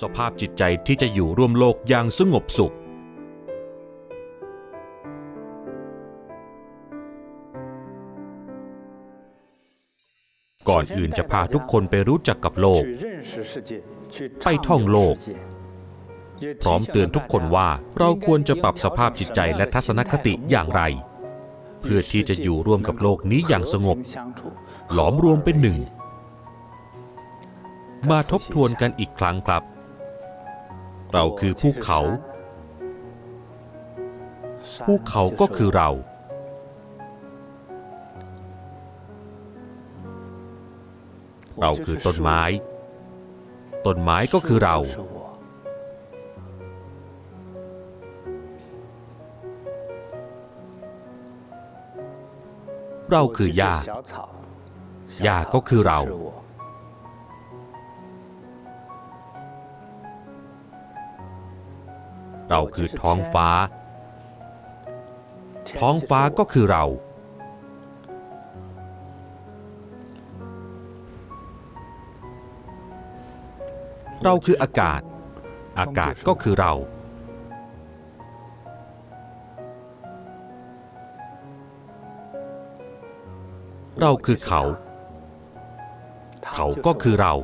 สภาพจิตใจที่จะอยู่ร่วมโลกอย่างสงบสุข ก่อนอื่นจะพาทุกคนไปรู้จักกับโลก ไปท่องโลก พร้อมเตือนทุกคนว่าเราควรจะปรับสภาพจิตใจและทัศนคติอย่างไร เพื่อที่จะอยู่ร่วมกับโลกนี้อย่างสงบ หลอมรวมเป็นหนึ่งมาทบทวนกันอีกครั้งครับ เราคือภูเขา ภูเขาก็คือเรา เราคือต้นไม้ ต้นไม้ก็คือเรา เราคือหญ้าหญ้าก็คือเรา เราคือท้องฟ้า ท้องฟ้าก็คือเรา เราคืออากาศ อากาศก็คือเรา เราคือเขา เขาก็คือเรา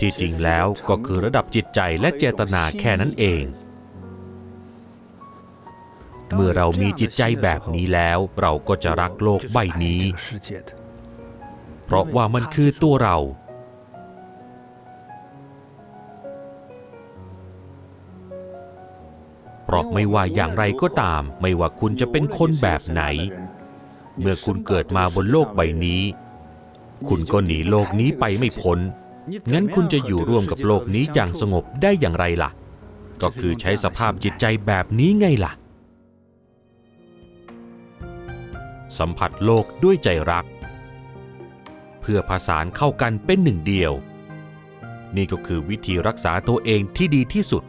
ที่จริงแล้วก็คือระดับจิตใจและเจตนาแค่นั้นเอง เมื่อเรามีจิตใจแบบนี้แล้ว เราก็จะรักโลกใบนี้ เพราะว่ามันคือตัวเรา เพราะไม่ว่าอย่างไรก็ตาม ไม่ว่าคุณจะเป็นคนแบบไหน เมื่อคุณเกิดมาบนโลกใบนี้ คุณก็หนีโลกนี้ไปไม่พ้น งั้นคุณจะอยู่ร่วมกับโลกนี้อย่างสงบได้อย่างไรล่ะ ก็คือใช้สภาพจิตใจแบบนี้ไงล่ะ สัมผัสโลกด้วยใจรัก เพื่อผสานเข้ากันเป็นหนึ่งเดียว นี่ก็คือวิธีรักษาตัวเองที่ดีที่สุด